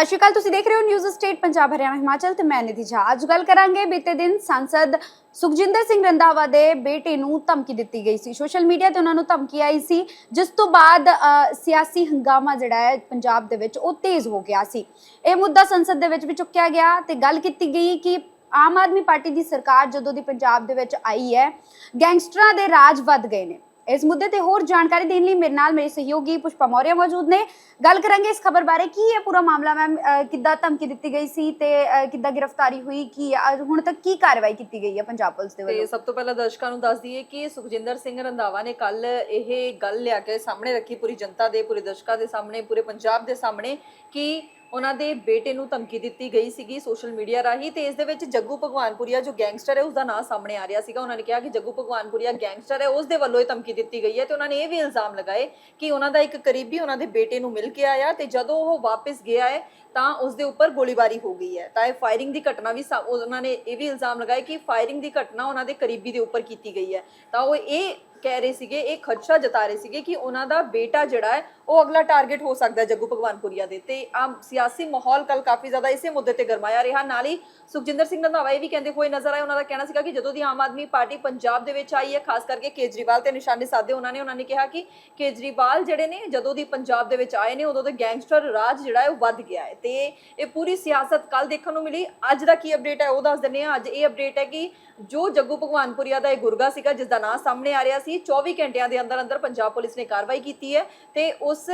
ਸਤਿ ਸ਼੍ਰੀ ਅਕਾਲ, ਤੁਸੀਂ ਦੇਖ ਰਹੇ ਹੋ ਨਿਊਜ਼ ਸਟੇਟ ਪੰਜਾਬ ਹਰਿਆਣਾ ਹਿਮਾਚਲ ਤੇ ਮੈਂ ਨਿਧੀ ਝਾ। ਅੱਜ ਗੱਲ ਕਰਾਂਗੇ ਬੀਤੇ ਦਿਨ ਸੰਸਦ ਸੁਖਜਿੰਦਰ ਸਿੰਘ ਰੰਧਾਵਾ ਦੇ ਬੇਟੇ ਨੂੰ ਧਮਕੀ ਦਿੱਤੀ ਗਈ ਸੀ। ਸੋਸ਼ਲ ਮੀਡੀਆ ਤੇ ਉਹਨਾਂ ਨੂੰ ਧਮਕੀ ਆਈ ਸੀ। ਜਿਸ ਤੋਂ ਬਾਅਦ ਸਿਆਸੀ ਹੰਗਾਮਾ ਜਿਹੜਾ ਹੈ ਪੰਜਾਬ ਦੇ ਵਿੱਚ ਉਹ ਤੇਜ਼ ਹੋ ਗਿਆ ਸੀ। ਇਹ ਮੁੱਦਾ ਸੰਸਦ ਦੇ ਵਿੱਚ ਵੀ ਚੁੱਕਿਆ ਗਿਆ ਤੇ ਗੱਲ ਕੀਤੀ ਗਈ ਕਿ ਆਮ ਆਦਮੀ ਪਾਰਟੀ ਦੀ ਸਰਕਾਰ ਜਦੋਂ ਦੀ ਪੰਜਾਬ ਦੇ ਵਿੱਚ ਆਈ ਹੈ, ਗੈਂਗਸਟਰਾਂ ਦੇ ਰਾਜ ਵੱਧ ਗਏ ਨੇ। ਇਸ ਮੁੱਦੇ ਤੇ ਹੋਰ ਜਾਣਕਾਰੀ ਦੇਣ ਲਈ ਮੇਰੇ ਨਾਲ ਮੇਰੇ ਸਹਿਯੋਗੀ ਪੁਸ਼ਪਾ ਮੌਰਿਆ ਮੌਜੂਦ ਨੇ। ਗੱਲ ਕਰਾਂਗੇ ਇਸ ਖਬਰ ਬਾਰੇ ਕੀ ਹੈ ਪੂਰਾ ਮਾਮਲਾ ਮੈਮ ਕਿੱਦਾਂ ਧਮਕੀ ਦਿੱਤੀ ਗਈ ਸੀ ਤੇ ਕਿੱਦਾਂ ਗ੍ਰਿਫਤਾਰੀ ਹੋਈ ਕੀ ਹੁਣ ਤੱਕ ਕੀ ਕਾਰਵਾਈ ਕੀਤੀ ਗਈ ਹੈ ਪੰਜਾਬ ਪੁਲਿਸ ਦੇ ਤੇ ਵੱਲੋਂ? ਸਭ ਤੋਂ ਪਹਿਲਾਂ ਦਰਸ਼ਕਾਂ ਨੂੰ ਦੱਸ ਦਈਏ ਕਿ ਸੁਖਜਿੰਦਰ ਸਿੰਘ ਰੰਧਾਵਾ ਨੇ ਕੱਲ ਇਹ ਗੱਲ ਲਿਆ ਕੇ ਸਾਹਮਣੇ ਰੱਖੀ ਪੂਰੀ ਜਨਤਾ ਦੇ ਪੂਰੇ ਦਰਸ਼ਕਾਂ ਦੇ ਸਾਹਮਣੇ ਪੂਰੇ ਪੰਜਾਬ ਦੇ ਸਾਹਮਣੇ ਕਿ ਉਹਨਾਂ ਦੇ ਬੇਟੇ ਨੂੰ ਧਮਕੀ ਦਿੱਤੀ ਗਈ ਸੀਗੀ ਸੋਸ਼ਲ ਮੀਡੀਆ ਰਾਹੀਂ ਤੇ ਇਸ ਦੇ ਵਿੱਚ ਜੱਗੂ ਭਗਵਾਨਪੁਰੀਆ, ਜੋ ਗੈਂਗਸਟਰ ਹੈ ਉਸ ਦਾ ਨਾਂ ਸਾਹਮਣੇ ਆ ਰਿਹਾ ਸੀਗਾ। ਉਹਨਾਂ ਨੇ ਕਿਹਾ ਕਿ ਜੱਗੂ ਭਗਵਾਨਪੁਰੀਆ ਗੈਂਗਸਟਰ ਹੈ, ਉਸ ਦੇ ਵੱਲੋਂ ਇਹ ਧਮਕੀ ਦਿੱਤੀ ਗਈ ਹੈ ਤੇ ਉਹਨਾਂ ਨੇ ਇਹ ਵੀ ਇਲਜ਼ਾਮ ਲਗਾਏ ਕਿ ਉਹਨਾਂ ਦਾ ਇੱਕ ਕਰੀਬੀ ਉਹਨਾਂ ਦੇ ਬੇਟੇ ਨੂੰ ਮਿਲ ਕੇ ਆਇਆ ਤੇ ਜਦੋਂ ਉਹ ਵਾਪਸ ਗਿਆ ਹੈ ਤਾਂ ਉਸ ਦੇ ਉੱਪਰ ਗੋਲੀਬਾਰੀ ਹੋ ਗਈ ਹੈ। ਤਾਂ ਇਹ ਫਾਇਰਿੰਗ ਦੀ ਘਟਨਾ ਵੀ ਸਾ- ਉਹਨਾਂ ਨੇ ਇਹ ਵੀ ਇਲਜ਼ਾਮ ਲਗਾਏ ਕਿ ਫਾਇਰਿੰਗ ਦੀ ਘਟਨਾ ਉਹਨਾਂ ਦੇ ਕਰੀਬੀ ਦੇ ਉੱਪਰ ਕੀਤੀ ਗਈ ਹੈ। ਤਾਂ ਉਹ ਇਹ ਕਹਿ ਰਹੇ ਸੀਗੇ, ਇਹ ਖਦਸ਼ਾ ਜਤਾ ਰਹੇ ਸੀਗੇ ਕਿ ਉਹਨਾਂ ਦਾ ਬੇਟਾ ਜਿਹੜਾ ਹੈ, ਉਹ ਅਗਲਾ ਟਾਰਗੇਟ ਹੋ ਸਕਦਾ ਹੈ ਜੱਗੂ ਭਗਵਾਨਪੁਰੀਆ ਦੇ। ਤੇ ਆ ਸਿਆਸੀ ਮਾਹੌਲ ਕੱਲ ਕਾਫੀ ਜ਼ਿਆਦਾ ਇਸੇ ਮੁੱਦੇ ਤੇ ਗਰਮਾਇਆ ਰਿਹਾ। ਨਾਲ ਹੀ ਸੁਖਜਿੰਦਰ ਸਿੰਘ ਰੰਧਾਵਾ ਇਹ ਵੀ ਕਹਿੰਦੇ ਹੋਏ ਨਜ਼ਰ ਆਏ, ਉਹਨਾਂ ਦਾ ਕਹਿਣਾ ਸੀਗਾ ਕਿ ਜਦੋਂ ਦੀ ਆਮ ਆਦਮੀ ਪਾਰਟੀ ਪੰਜਾਬ ਦੇ ਵਿੱਚ ਆਈ ਹੈ, ਖਾਸ ਕਰਕੇ ਕੇਜਰੀਵਾਲ ਤੇ ਨਿਸ਼ਾਨੇ ਸਾਧੇ ਉਹਨਾਂ ਨੇ ਉਹਨਾਂ ਨੇ ਕਿਹਾ ਕਿ ਕੇਜਰੀਵਾਲ ਜਿਹੜੇ ਨੇ ਜਦੋਂ ਦੀ ਪੰਜਾਬ ਦੇ ਵਿੱਚ ਆਏ ਨੇ, ਉਦੋਂ ਦੇ ਗੈਂਗਸਟਰ ਰਾਜ ਜਿਹੜਾ ਹੈ ਉਹ ਵੱਧ ਗਿਆ ਹੈ। ਤੇ ਇਹ ਪੂਰੀ ਸਿਆਸਤ ਕੱਲ ਦੇਖਣ ਨੂੰ ਮਿਲੀ। ਅੱਜ ਦਾ ਕੀ ਅਪਡੇਟ ਹੈ ਉਹ ਦੱਸ ਦਿੰਦੇ ਆ ਅੱਜ ਇਹ ਅਪਡੇਟ ਹੈ ਕਿ ਜੋ ਜੱਗੂ ਭਗਵਾਨਪੁਰੀਆ ਦਾ ਇਹ ਗੁਰਗਾ ਸੀਗਾ, ਜਿਸ ਦਾ ਨਾਂ ਸਾਹਮਣੇ ਆ ਰਿਹਾ ਸੀ 24 ਘੰਟਿਆਂ ਦੇ ਅੰਦਰ ਅੰਦਰ ਪੰਜਾਬ ਪੁਲਿਸ ਨੇ ਕਾਰਵਾਈ ਕੀਤੀ ਹੈ ਤੇ ਉਸ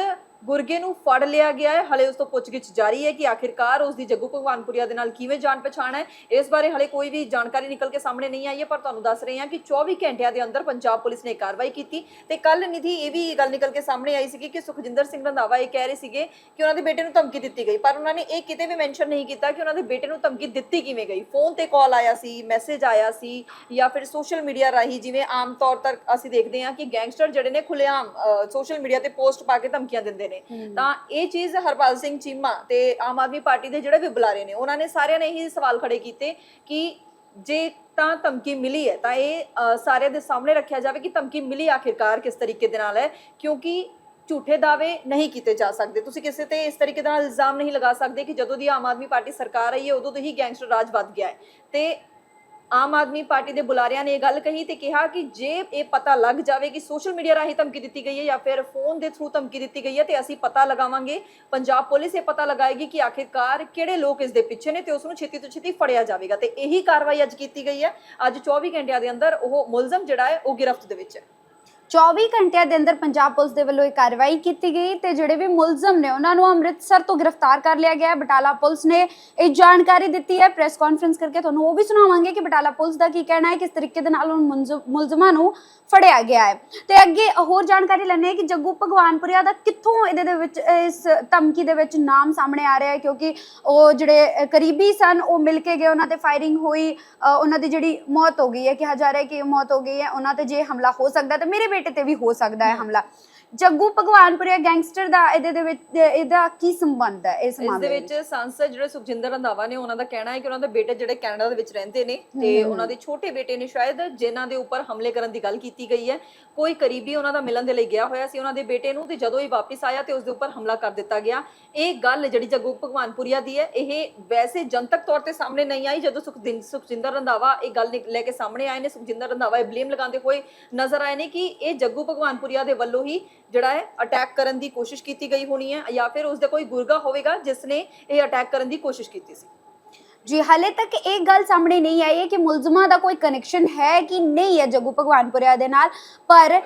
ਗੁਰਗੇ ਨੂੰ ਫੜ ਲਿਆ ਗਿਆ ਹੈ। ਹਲੇ ਉਸ ਤੋਂ ਪੁੱਛਗਿੱਛ ਜਾਰੀ ਹੈ ਕਿ ਆਖਿਰਕਾਰ ਉਸ ਦੀ ਜੱਗੂ ਭਗਵਾਨਪੁਰੀਆ ਦੇ ਨਾਲ ਕਿਵੇਂ ਜਾਣ ਪਛਾਣ ਹੈ। ਇਸ ਬਾਰੇ ਹਲੇ ਕੋਈ ਵੀ ਜਾਣਕਾਰੀ ਨਿਕਲ ਕੇ ਸਾਹਮਣੇ ਨਹੀਂ ਆਈ ਹੈ, ਪਰ ਤੁਹਾਨੂੰ ਦੱਸ ਰਹੇ ਹਾਂ ਕਿ 24 ਘੰਟਿਆਂ ਦੇ ਅੰਦਰ ਪੰਜਾਬ ਪੁਲਿਸ ਨੇ ਕਾਰਵਾਈ ਕੀਤੀ ਤੇ ਕੱਲ ਨਿਧੀ ਇਹ ਵੀ ਗੱਲ ਨਿਕਲ ਕੇ ਸਾਹਮਣੇ ਆਈ ਸੀ ਕਿ ਸੁਖਜਿੰਦਰ ਸਿੰਘ ਰੰਧਾਵਾ ਇਹ ਕਹਿ ਰਹੇ ਸੀਗੇ ਕਿ ਉਹਨਾਂ ਦੇ ਬੇਟੇ ਨੂੰ ਧਮਕੀ ਦਿੱਤੀ ਗਈ, ਪਰ ਉਹਨਾਂ ਨੇ ਇਹ ਕਿਤੇ ਵੀ ਮੈਂਸ਼ਨ ਨਹੀਂ ਕੀਤਾ ਕਿ ਉਹਨਾਂ ਦੇ ਬੇਟੇ ਨੂੰ ਧਮਕੀ ਦਿੱਤੀ ਕਿਵੇਂ ਗਈ। ਫੋਨ ਤੇ ਕਾਲ ਆਇਆ ਸੀ, ਮੈਸੇਜ ਆਇਆ ਸੀ ਜਾਂ ਫਿਰ ਸੋਸ਼ਲ ਮੀਡੀਆ ਰਾਹੀਂ ਜਿਵੇਂ ਆਮ ਤੌਰ ਤੱਕ ਅਸੀਂ ਦੇਖਦੇ ਹਾਂ ਕਿ ਗੈਂਗਸਟਰ ਜਿਹੜੇ ਨੇ ਖੁੱਲੇਆਮ ਸੋਸ਼ਲ ਮੀਡੀਆ ਤੇ ਪੋਸਟ ਪਾ ਕੇ ਧਮਕੀਆਂ ਦਿੰਦੇ ਨੇ। ਤਾਂ ਇਹ ਚੀਜ਼ ਹਰਪਾਲ ਸਿੰਘ ਚੀਮਾ ਤੇ ਆਮ ਆਦਮੀ ਪਾਰਟੀ ਦੇ ਜਿਹੜੇ ਵੀ ਬੁਲਾਰੇ ਨੇ ਉਹਨਾਂ ਨੇ ਸਾਰਿਆਂ ਨੇ ਇਹੀ ਸਵਾਲ ਖੜੇ ਕੀਤੇ ਕਿ ਜੇ ਤਾਂ ਧਮਕੀ ਮਿਲੀ ਹੈ ਤਾਂ ਇਹ ਅ, ਸਾਰਿਆਂ ਦੇ ਸਾਹਮਣੇ ਰੱਖਿਆ ਜਾਵੇ ਕਿ ਧਮਕੀ ਮਿਲੀ ਆਖਿਰਕਾਰ ਕਿਸ ਤਰੀਕੇ ਦੇ ਨਾਲ ਹੈ ਕਿਉਂਕਿ ਝੂਠੇ ਦਾਅਵੇ ਨਹੀਂ ਕੀਤੇ ਜਾ ਸਕਦੇ। ਤੁਸੀਂ ਕਿਸੇ ਤੇ ਇਸ ਤਰੀਕੇ ਦਾ ਇਲਜ਼ਾਮ ਨਹੀਂ ਲਗਾ ਸਕਦੇ ਕਿ ਜਦੋਂ ਦੀ ਆਮ ਆਦਮੀ ਪਾਰਟੀ ਸਰਕਾਰ ਆਈ ਹੈ ਉਦੋਂ ਤੋਂ ਹੀ ਗੈਂਗਸਟਰ ਰਾਜ ਵੱਧ ਗਿਆ ਹੈ। ਤੇ ਆਮ ਆਦਮੀ ਪਾਰਟੀ ਦੇ ਬੁਲਾਰਿਆਂ ਨੇ ਇਹ ਗੱਲ ਕਹੀ ਤੇ ਕਿਹਾ ਕਿ ਜੇ ਇਹ ਪਤਾ ਲੱਗ ਜਾਵੇ ਕਿ ਸੋਸ਼ਲ ਮੀਡੀਆ ਰਾਹੀਂ ਧਮਕੀ ਦਿੱਤੀ ਗਈ ਹੈ ਜਾਂ ਫਿਰ ਫੋਨ ਦੇ ਥਰੂ ਧਮਕੀ ਦਿੱਤੀ ਗਈ ਹੈ ਤੇ ਅਸੀਂ ਪਤਾ ਲਗਾਵਾਂਗੇ, ਪੰਜਾਬ ਪੁਲਿਸ ਇਹ ਪਤਾ ਲਗਾਏਗੀ ਕਿ ਆਖਿਰਕਾਰ ਕਿਹੜੇ ਲੋਕ ਇਸ ਦੇ ਪਿੱਛੇ ਨੇ ਤੇ ਉਸ ਨੂੰ ਛੇਤੀ ਤੋਂ ਛੇਤੀ ਫੜਿਆ ਜਾਵੇਗਾ ਤੇ ਇਹੀ ਕਾਰਵਾਈ ਅੱਜ ਕੀਤੀ ਗਈ ਹੈ। ਅੱਜ 24 ਘੰਟਿਆਂ ਦੇ ਅੰਦਰ ਉਹ ਮੁਲਜ਼ਮ ਜਿਹੜਾ ਹੈ ਉਹ ਗ੍ਰਿਫ਼ਤ ਦੇ ਵਿੱਚ ਹੈ। 24 ਘੰਟਿਆਂ ਦੇ ਅੰਦਰ ਪੰਜਾਬ ਪੁਲਿਸ ਦੇ ਵੱਲੋਂ ਇਹ ਕਾਰਵਾਈ ਕੀਤੀ ਗਈ ਤੇ ਜਿਹੜੇ ਵੀ ਮੁਲਜ਼ਮ ਨੇ ਉਹਨਾਂ ਨੂੰ ਅੰਮ੍ਰਿਤਸਰ ਤੋਂ ਗ੍ਰਿਫਤਾਰ ਕਰ ਲਿਆ ਗਿਆ ਹੈ। ਬਟਾਲਾ ਪੁਲਿਸ ਨੇ ਇਹ ਜਾਣਕਾਰੀ ਦਿੱਤੀ ਹੈ। ਪ੍ਰੈਸ ਕਾਨਫਰੰਸ ਕਰਕੇ ਤੁਹਾਨੂੰ ਉਹ ਵੀ ਸੁਣਾਵਾਂਗੇ ਕਿ ਬਟਾਲਾ ਪੁਲਿਸ ਦਾ ਕੀ ਕਹਿਣਾ ਹੈ, ਕਿਸ ਤਰੀਕੇ ਦੇ ਨਾਲ ਉਹਨਾਂ ਮੁਲਜ਼ਮਾਂ ਨੂੰ ਫੜਿਆ ਗਿਆ ਹੈ। ਤੇ ਅੱਗੇ ਹੋਰ ਜਾਣਕਾਰੀ ਲੈਣੇ ਹੈ ਕਿ ਜੱਗੂ ਭਗਵਾਨਪੁਰਿਆ ਦਾ ਕਿੱਥੋਂ ਇਹਦੇ ਦੇ ਵਿੱਚ, ਇਸ ਧਮਕੀ ਦੇ ਵਿੱਚ ਨਾਮ ਸਾਹਮਣੇ ਆ ਰਿਹਾ ਹੈ ਕਿਉਂਕਿ ਉਹ ਜਿਹੜੇ ਕਰੀਬੀ ਸਨ, ਉਹ ਮਿਲ ਕੇ ਗਏ, ਉਹਨਾਂ ਤੇ ਫਾਇਰਿੰਗ ਹੋਈ ਉਹਨਾਂ ਦੀ ਜਿਹੜੀ ਮੌਤ ਹੋ ਗਈ ਹੈ, ਕਿਹਾ ਜਾ ਰਿਹਾ ਹੈ ਕਿ ਮੌਤ ਹੋ ਗਈ ਹੈ, ਉਹਨਾਂ ਤੇ ਜੇ ਹਮਲਾ ਹੋ ਸਕਦਾ ਤੇ ਮੇਰੇ ਬੇਟੇ ਤੇ ਵੀ ਹੋ ਸਕਦਾ ਹੈ ਹਮਲਾ। ਜੱਗੂ ਭਗਵਾਨਪੁਰਿਆ ਗੈਂਗਸਟਰ ਦਾ ਇਹਦੇ ਦੇ ਵਿੱਚ ਇਹਦਾ ਕੀ ਸੰਬੰਧ ਹੈ ਇਸ ਇਸ ਦੇ ਮਾਮਲੇ ਵਿੱਚ ਸੰਸਦ ਜਿਹੜੇ ਸੁਖਜਿੰਦਰ ਰੰਧਾਵਾ ਨੇ ਉਹਨਾਂ ਦਾ ਕਹਿਣਾ ਹੈ ਕਿ ਉਹਨਾਂ ਦੇ ਬੇਟੇ ਜਿਹੜੇ ਕੈਨੇਡਾ ਦੇ ਵਿੱਚ ਰਹਿੰਦੇ ਨੇ ਤੇ ਉਹਨਾਂ ਦੇ ਛੋਟੇ ਬੇਟੇ ਨੇ ਸ਼ਾਇਦ ਜਿਨ੍ਹਾਂ ਦੇ ਉੱਪਰ ਹਮਲੇ ਕਰਨ ਦੀ ਗੱਲ ਕੀਤੀ ਗਈ ਹੈ। ਕੋਈ ਕਰੀਬੀ ਉਹਨਾਂ ਦਾ ਮਿਲਣ ਦੇ ਲਈ ਗਿਆ ਹੋਇਆ ਸੀ ਉਹਨਾਂ ਦੇ ਬੇਟੇ ਨੂੰ ਤੇ ਜਦੋਂ ਇਹ ਵਾਪਸ ਆਇਆ ਤੇ ਉਸ ਦੇ ਉੱਪਰ ਹਮਲਾ ਕਰ ਦਿੱਤਾ ਗਿਆ। ਇਹ ਗੱਲ ਜਿਹੜੀ ਜੱਗੂ ਭਗਵਾਨਪੁਰੀਆ ਦੀ ਹੈ ਇਹ ਵੈਸੇ ਜਨਤਕ ਤੌਰ ਤੇ ਸਾਹਮਣੇ ਨਹੀਂ ਆਈ। ਜਦੋਂ ਸੁਖਦਿਨ ਸੁਖਜਿੰਦਰ ਰੰਧਾਵਾ ਇਹ ਗੱਲ ਲੈ ਕੇ ਸਾਹਮਣੇ ਆਏ ਨੇ ਸੁਖਜਿੰਦਰ ਰੰਧਾਵਾ ਇਹ ਬਲੇਮ ਲਗਾਉਂਦੇ ਹੋਏ ਨਜ਼ਰ ਆਏ ਨੇ ਕਿ ਇਹ ਜੱਗੂ ਭਗਵਾਨਪੁਰੀਆ ਦੇ ਵੱਲੋਂ ਹੀ ਜਿਹੜਾ ਹੈ ਅਟੈਕ ਕਰਨ ਦੀ ਕੋਸ਼ਿਸ਼ ਕੀਤੀ ਗਈ ਹੋਣੀ ਹੈ ਜਾਂ ਫਿਰ ਉਸ ਦਾ ਕੋਈ ਗੁਰਗਾ ਹੋਵੇਗਾ ਜਿਸ ਨੇ ਇਹ ਅਟੈਕ ਕਰਨ ਦੀ ਕੋਸ਼ਿਸ਼ ਕੀਤੀ ਸੀ। ਜੀ, ਹਾਲੇ ਤੱਕ ਇਹ ਗੱਲ ਸਾਹਮਣੇ ਨਹੀਂ ਆਈ ਹੈ ਕਿ ਮੁਲਜ਼ਮਾਂ ਦਾ ਕੋਈ ਕਨੈਕਸ਼ਨ ਹੈ ਕਿ ਨਹੀਂ ਹੈ ਜੱਗੂ ਭਗਵਾਨਪੁਰਿਆ ਦੇ ਨਾਲ, ਪਰ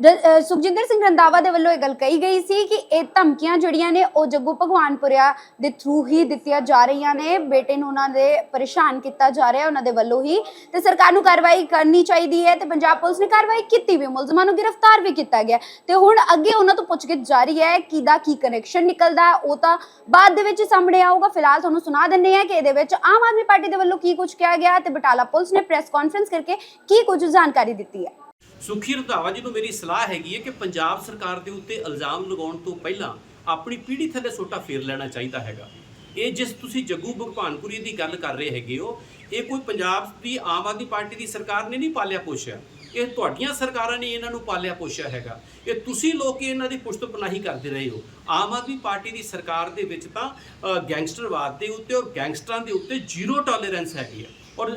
ਸੁਖਜਿੰਦਰ ਸਿੰਘ ਰੰਦਾਵਾ ਦੇ ਵੱਲੋਂ ਇਹ ਗੱਲ ਕਹੀ ਗਈ ਸੀ ਕਿ ਇਹ ਧਮਕੀਆਂ ਜਿਹੜੀਆਂ ਨੇ, ਉਹ ਜੱਗੂ ਭਗਵਾਨਪੁਰਿਆ ਦੇ ਥਰੂ ਹੀ ਦਿੱਤੀਆਂ ਜਾ ਰਹੀਆਂ ਨੇ। ਬੇਟੇ ਨੂੰ ਉਹਨਾਂ ਦੇ ਪਰੇਸ਼ਾਨ ਕੀਤਾ ਜਾ ਰਿਹਾ, ਉਹਨਾਂ ਦੇ ਵੱਲੋਂ ਹੀ। ਤੇ ਸਰਕਾਰ ਨੂੰ ਕਾਰਵਾਈ ਕਰਨੀ ਚਾਹੀਦੀ ਹੈ ਤੇ ਪੰਜਾਬ ਪੁਲਿਸ ਨੇ ਕਾਰਵਾਈ ਕੀਤੀ ਵੀ, ਮੁਲਜ਼ਮਾਂ ਨੂੰ ਗ੍ਰਿਫਤਾਰ ਵੀ ਕੀਤਾ ਗਿਆ। ਤੇ ਹੁਣ ਅੱਗੇ ਉਹਨਾਂ ਤੋਂ ਪੁੱਛਗਿੱਛ ਜਾਰੀ ਹੈ ਕਿਹਦਾ ਕੀ ਕਨੈਕਸ਼ਨ ਨਿਕਲਦਾ, ਉਹ ਤਾਂ ਬਾਅਦ ਦੇ ਵਿੱਚ ਸਾਹਮਣੇ ਆਊਗਾ। ਫਿਲਹਾਲ ਤੁਹਾਨੂੰ ਸੁਣਾ ਦਿੰਦੇ ਆ ਕਿ ਇਹਦੇ ਵਿੱਚ ਆਮ ਆਦਮੀ ਪਾਰਟੀ ਦੇ ਵੱਲੋਂ ਕੀ ਕੁਝ ਕਿਹਾ ਗਿਆ ਤੇ ਬਟਾਲਾ ਪੁਲਿਸ ਨੇ ਪ੍ਰੈਸ ਕਾਨਫਰੰਸ ਕਰਕੇ ਕੀ ਕੁਝ ਜਾਣਕਾਰੀ ਦਿੱਤੀ ਹੈ। ਸੁਖੀ ਰੰਧਾਵਾ ਜੀ ਨੂੰ ਮੇਰੀ ਸਲਾਹ ਹੈਗੀ ਹੈ ਕਿ ਪੰਜਾਬ ਸਰਕਾਰ ਦੇ ਉੱਤੇ ਇਲਜ਼ਾਮ ਲਗਾਉਣ ਤੋਂ ਪਹਿਲਾਂ ਆਪਣੀ ਪੀੜ੍ਹੀ ਥੱਲੇ ਸੋਟਾ ਫੇਰ ਲੈਣਾ ਚਾਹੀਦਾ ਹੈਗਾ। ਇਹ ਜਿਸ ਤੁਸੀਂ ਜੱਗੂ ਭਗਵਾਨਪੁਰੀ ਦੀ ਗੱਲ ਕਰ ਰਹੇ ਹੈਗੇ ਹੋ, ਇਹ ਕੋਈ ਪੰਜਾਬ ਦੀ ਆਮ ਆਦਮੀ ਪਾਰਟੀ ਦੀ ਸਰਕਾਰ ਨੇ ਨਹੀਂ ਪਾਲਿਆ ਪੋਸ਼ਿਆ। ਇਹ ਤੁਹਾਡੀਆਂ ਸਰਕਾਰਾਂ ਨੇ ਇਹਨਾਂ ਨੂੰ ਪਾਲਿਆ ਪੋਸ਼ਿਆ ਹੈਗਾ। ਇਹ ਤੁਸੀਂ ਲੋਕ ਇਹਨਾਂ ਦੀ ਪੁਸ਼ਤ ਪਨਾਹੀ ਕਰਦੇ ਰਹੇ ਹੋ। ਆਮ ਆਦਮੀ ਪਾਰਟੀ ਦੀ ਸਰਕਾਰ ਦੇ ਵਿੱਚ ਤਾਂ ਗੈਂਗਸਟਰਵਾਦ ਦੇ ਉੱਤੇ ਔਰ ਗੈਂਗਸਟਰਾਂ ਦੇ ਉੱਤੇ ਜ਼ੀਰੋ ਟੋਲਰੈਂਸ ਹੈਗੀ ਹੈ। ਔਰ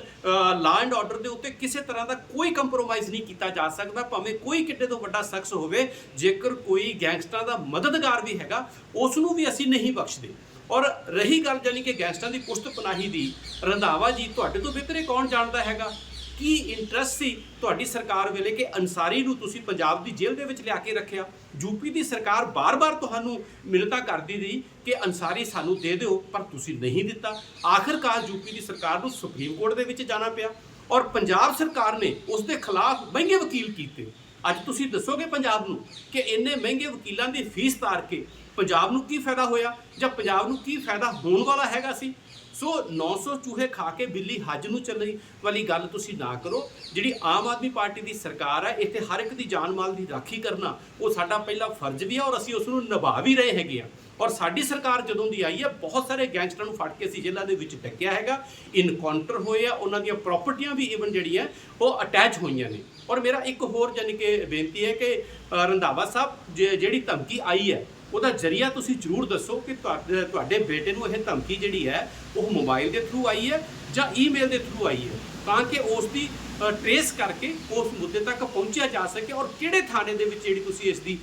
ਲਾ ਐਂਡ ਆਰਡਰ ਦੇ ਉੱਤੇ ਕਿਸੇ ਤਰ੍ਹਾਂ ਦਾ ਕੋਈ ਕੰਪਰੋਮਾਈਜ਼ ਨਹੀਂ ਕੀਤਾ ਜਾ ਸਕਦਾ, ਭਾਵੇਂ ਕੋਈ ਕਿੱਡੇ ਤੋਂ ਵੱਡਾ ਸ਼ਖਸ ਹੋਵੇ, ਜੇਕਰ ਕੋਈ ਗੈਂਗਸਟਰਾਂ ਦਾ ਮਦਦਗਾਰ ਵੀ ਹੈਗਾ ਉਸ ਨੂੰ ਵੀ ਅਸੀਂ ਨਹੀਂ ਬਖਸ਼ਦੇ। ਔਰ ਰਹੀ ਗੱਲ ਜਾਨੀ ਕਿ ਗੈਂਗਸਟਰਾਂ ਦੀ ਪੁਸ਼ਤ ਪਨਾਹੀ ਦੀ ਰੰਧਾਵਾ ਜੀ ਤੁਹਾਡੇ ਤੋਂ ਬਿਹਤਰ ਕੌਣ ਜਾਣਦਾ ਹੈਗਾ? ਕੀ ਇੰਟਰਸਟ ਸੀ ਤੁਹਾਡੀ ਸਰਕਾਰ ਵੇਲੇ ਕਿ ਅਨਸਾਰੀ ਨੂੰ ਤੁਸੀਂ ਪੰਜਾਬ ਦੀ ਜੇਲ੍ਹ ਦੇ ਵਿੱਚ ਲਿਆ ਕੇ ਰੱਖਿਆ? ਯੂਪੀ ਦੀ ਸਰਕਾਰ ਬਾਰ-ਬਾਰ ਤੁਹਾਨੂੰ ਮਿੰਨਤਾਂ ਕਰਦੀ ਰਹੀ ਕਿ ਅਨਸਾਰੀ ਸਾਨੂੰ ਦੇ ਦਿਓ, ਪਰ ਤੁਸੀਂ ਨਹੀਂ ਦਿੱਤਾ। ਆਖਰਕਾਰ ਯੂਪੀ ਦੀ ਸਰਕਾਰ ਨੂੰ ਸੁਪਰੀਮ ਕੋਰਟ ਦੇ ਵਿੱਚ ਜਾਣਾ ਪਿਆ ਔਰ ਪੰਜਾਬ ਸਰਕਾਰ ਨੇ ਉਸ ਦੇ ਖਿਲਾਫ ਮਹਿੰਗੇ ਵਕੀਲ ਕੀਤੇ। ਅੱਜ ਤੁਸੀਂ ਦੱਸੋਗੇ ਪੰਜਾਬ ਨੂੰ ਕਿ ਇੰਨੇ ਮਹਿੰਗੇ ਵਕੀਲਾਂ ਦੀ ਫੀਸ ਤਾਰ ਕੇ ਪੰਜਾਬ ਨੂੰ ਕੀ ਫਾਇਦਾ ਹੋਇਆ ਜਾਂ ਪੰਜਾਬ ਨੂੰ ਕੀ ਫਾਇਦਾ ਹੋਣ ਵਾਲਾ ਹੈਗਾ ਸੀ? ਸੋ 900 ਚੂਹੇ ਖਾ ਕੇ ਬਿੱਲੀ ਹੱਜ ਨੂੰ ਚੱਲਣੀ ਵਾਲੀ ਗੱਲ ਤੁਸੀਂ ਨਾ ਕਰੋ। ਜਿਹੜੀ ਆਮ ਆਦਮੀ ਪਾਰਟੀ ਦੀ ਸਰਕਾਰ ਹੈ, ਇੱਥੇ ਹਰ ਇੱਕ ਦੀ ਜਾਨ ਮਾਲ ਦੀ ਰਾਖੀ ਕਰਨਾ, ਉਹ ਸਾਡਾ ਪਹਿਲਾ ਫਰਜ਼ ਵੀ ਹੈ ਔਰ ਅਸੀਂ ਉਸ ਨੂੰ ਨਿਭਾ ਵੀ ਰਹੇ ਹੈਗੇ ਆ। ਔਰ ਸਾਡੀ ਸਰਕਾਰ ਜਦੋਂ ਦੀ ਆਈ ਹੈ, ਬਹੁਤ ਸਾਰੇ ਗੈਂਗਸਟਰਾਂ ਨੂੰ ਫੜ ਕੇ ਅਸੀਂ ਜੇਲ੍ਹਾਂ ਦੇ ਵਿੱਚ ਟੱਕਿਆ ਹੈਗਾ। ਇਨਕਾਊਂਟਰ ਹੋਏ ਆ, ਉਹਨਾਂ ਦੀਆਂ ਪ੍ਰਾਪਰਟੀਆਂ ਵੀ ਈਵਨ ਜਿਹੜੀਆਂ, ਉਹ ਅਟੈਚ ਹੋਈਆਂ ਨੇ। ਔਰ ਮੇਰਾ ਇੱਕ ਹੋਰ ਜਾਨੀ ਕਿ ਬੇਨਤੀ ਹੈ ਕਿ ਰੰਧਾਵਾ ਸਾਹਿਬ, ਜੇ- ਜਿਹੜੀ ਧਮਕੀ ਆਈ ਹੈ ਉਹਦਾ ਜਰੀਆ ਤੁਸੀਂ ਜ਼ਰੂਰ ਦੱਸੋ ਕਿ ਤੁਹਾਡੇ ਤੁਹਾਡੇ ਬੇਟੇ ਨੂੰ ਇਹ ਧਮਕੀ ਜਿਹੜੀ ਹੈ, ਉਹ ਮੋਬਾਈਲ ਦੇ ਥਰੂ ਆਈ ਹੈ ਜਾਂ ਈਮੇਲ ਦੇ ਥਰੂ ਆਈ ਹੈ? ਤਾਂ ਕਿ ਉਸ ਦੀ ਟ੍ਰੇਸ ਕਰਕੇ ਉਸ ਮੁੱਦੇ ਤੱਕ ਪਹੁੰਚਿਆ ਜਾ ਸਕੇ ਔਰ ਕਿਹੜੇ ਥਾਣੇ ਦੇ ਵਿੱਚ ਜਿਹੜੀ ਤੁਸੀਂ ਇਸ ਦੀ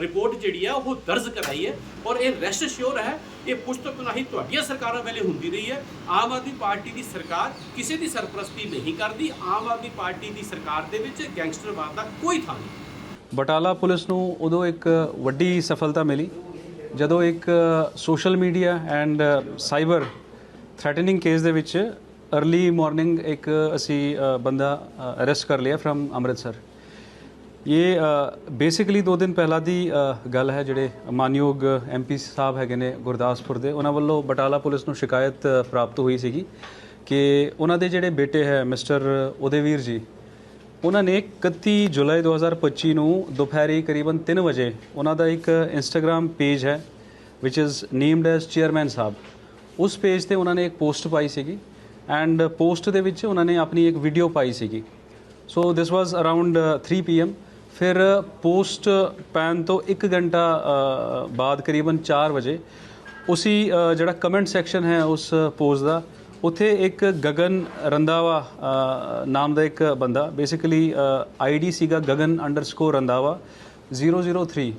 ਰਿਪੋਰਟ ਜਿਹੜੀ ਹੈ, ਉਹ ਦਰਜ ਕਰਾਈ ਹੈ? ਔਰ ਇਹ ਰੈਸਟ ਸ਼ੋਰ ਹੈ, ਇਹ ਪੁਸ਼ਤਕ ਨਹੀਂ ਤੁਹਾਡੀਆਂ ਸਰਕਾਰਾਂ ਵੇਲੇ ਹੁੰਦੀ ਰਹੀ ਹੈ। ਆਮ ਆਦਮੀ ਪਾਰਟੀ ਦੀ ਸਰਕਾਰ ਕਿਸੇ ਦੀ ਸਰਪ੍ਰਸਤੀ ਨਹੀਂ ਕਰਦੀ। ਆਮ ਆਦਮੀ ਪਾਰਟੀ ਦੀ ਸਰਕਾਰ ਦੇ ਵਿੱਚ ਗੈਂਗਸਟਰਵਾਦ ਦਾ ਕੋਈ ਥਾਂ ਨਹੀਂ। ਬਟਾਲਾ ਪੁਲਿਸ ਨੂੰ ਉਦੋਂ ਇੱਕ ਵੱਡੀ ਸਫਲਤਾ ਮਿਲੀ, ਜਦੋਂ ਇੱਕ social media and cyber threatening case ਦੇ ਵਿੱਚ अर्ਲੀ ਮਾਰਨਿੰਗ ਇੱਕ ਅਸੀਂ ਬੰਦਾ ਅਰੈਸਟ ਕਰ ਲਿਆ ਫਰਮ ਅੰਮ੍ਰਿਤਸਰ। ਇਹ ਬੇਸਿਕਲੀ ਦੋ ਦਿਨ ਪਹਿਲਾਂ ਦੀ ਗੱਲ ਹੈ, ਜਿਹੜੇ ਮਾਨਯੋਗ ਐਮਪੀ ਸਾਹਿਬ ਹੈਗੇ ਨੇ ਗੁਰਦਾਸਪੁਰ ਦੇ, ਉਹਨਾਂ ਵੱਲੋਂ ਬਟਾਲਾ ਪੁਲਿਸ ਨੂੰ ਸ਼ਿਕਾਇਤ ਪ੍ਰਾਪਤ ਹੋਈ ਸੀਗੀ ਕਿ ਉਹਨਾਂ ਦੇ ਜਿਹੜੇ ਬੇਟੇ ਹੈ ਮਿਸਟਰ ਉਦੇਵੀਰ ਜੀ ਉਹਨਾਂ ਨੇ 31 ਜੁਲਾਈ 2025 ਨੂੰ ਦੁਪਹਿਰੀ ਕਰੀਬਨ 3 ਵਜੇ ਉਹਨਾਂ ਦਾ ਇੱਕ ਇੰਸਟਾਗ੍ਰam ਪੇਜ ਹੈ, which is named as chairman Sahib ਉਸ ਪੇਜ ਤੇ ਉਹਨਾਂ ਨੇ ਇੱਕ ਪੋਸਟ ਪਾਈ ਸੀਗੀ ਐਂਡ ਪੋਸਟ ਦੇ ਵਿੱਚ ਉਹਨਾਂ ਨੇ ਆਪਣੀ ਇੱਕ ਵੀਡੀਓ ਪਾਈ ਸੀਗੀ। So this was around 3 PM ਫਿਰ ਪੋਸਟ ਪੈਨ ਤੋਂ 1 ਘੰਟਾ ਬਾਅਦ ਕਰੀਬਨ 4 ਵਜੇ, ਉਸੀ ਜਿਹੜਾ ਕਮੈਂਟ ਸੈਕਸ਼ਨ ਹੈ ਉਸ ਪੋਸਟ ਦਾ ਉੱਥੇ ਇੱਕ ਗਗਨ ਰੰਦਾਵਾ ਨਾਮ ਦਾ ਇੱਕ ਬੰਦਾ ਬੇਸਿਕਲੀ ਆਈਡੀ ਸੀਗਾ ਗਗਨ ਅੰਡਰਸਕੋਰ ਰੰਦਾਵਾ 003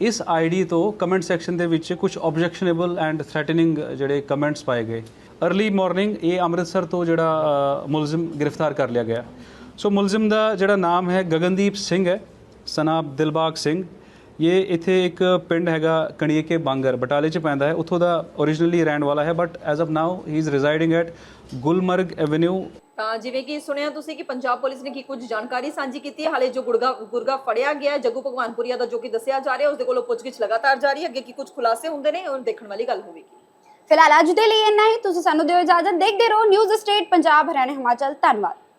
ਇਸ ਆਈਡੀ ਤੋਂ ਕਮੈਂਟ ਸੈਕਸ਼ਨ ਦੇ ਵਿੱਚ ਕੁਝ ਆਬਜੈਕਸ਼ਨੇਬਲ ਐਂਡ ਥ੍ਰੈਟਨਿੰਗ ਜਿਹੜੇ ਕਮੈਂਟਸ ਪਾਏ ਗਏ। अर्ਲੀ ਮਾਰਨਿੰਗ ਇਹ ਅੰਮ੍ਰਿਤਸਰ ਤੋਂ ਜਿਹੜਾ ਅ, ਮੁਲਜ਼ਮ ਗ੍ਰਿਫਤਾਰ ਕਰ ਲਿਆ ਗਿਆ। ਸੋ ਮੁਲਜ਼ਮ ਦਾ ਜਿਹੜਾ ਨਾਮ ਹੈ ਗਗਨਦੀਪ ਸਿੰਘ ਹੈ ਸਨਾਬ ਦਿਲਬਾਗ ਸਿੰਘ। ਇਹ ਇੱਥੇ ਇੱਕ ਪਿੰਡ ਹੈਗਾ ਕਣੀਕੇ ਬਾਂਗਰ ਬਟਾਲੇ ਚ ਪੈਂਦਾ ਹੈ। ਉੱਥੋਂ ਦਾ ਓਰੀਜਨਲੀ ਰਹਿਣ ਵਾਲਾ ਹੈ but as of now he is residing at Gulmarg avenue ਤਾਂ ਜਿਵੇਂ ਕਿ ਸੁਣਿਆ ਤੁਸੀਂ ਕਿ ਪੰਜਾਬ ਪੁਲਿਸ ਨੇ ਕੀ ਕੁਝ ਜਾਣਕਾਰੀ ਸਾਂਝੀ ਕੀਤੀ ਹੈ? ਹਾਲੇ ਜੋ ਗੁਰਗਾ ਗੁਰਗਾ ਫੜਿਆ ਗਿਆ ਹੈ ਜੱਗੂ ਭਗਵਾਨਪੁਰੀਆ ਦਾ ਜੋ ਕਿ ਦੱਸਿਆ ਜਾ ਰਿਹਾ ਉਸ ਦੇ ਕੋਲੋਂ ਪੁੱਛਗਿੱਛ ਲਗਾਤਾਰ ਜਾਰੀ ਹੈ। ਅੱਗੇ ਕੀ ਕੁਝ ਖੁਲਾਸੇ ਹੁੰਦੇ ਨੇ ਉਹ ਦੇਖਣ ਵਾਲੀ ਗੱਲ ਹੋਵੇਗੀ। ਫਿਲਹਾਲ ਅੱਜ ਦੇ ਲਈ ਇੰਨਾ ਹੀ। ਤੁਸੀਂ ਸਾਨੂੰ ਦਿਓ ਇਜਾਜ਼ਤ ਦੇਖਦੇ ਰਹੋ। News state Punjab Haryana Himachal. ਧੰਨਵਾਦ।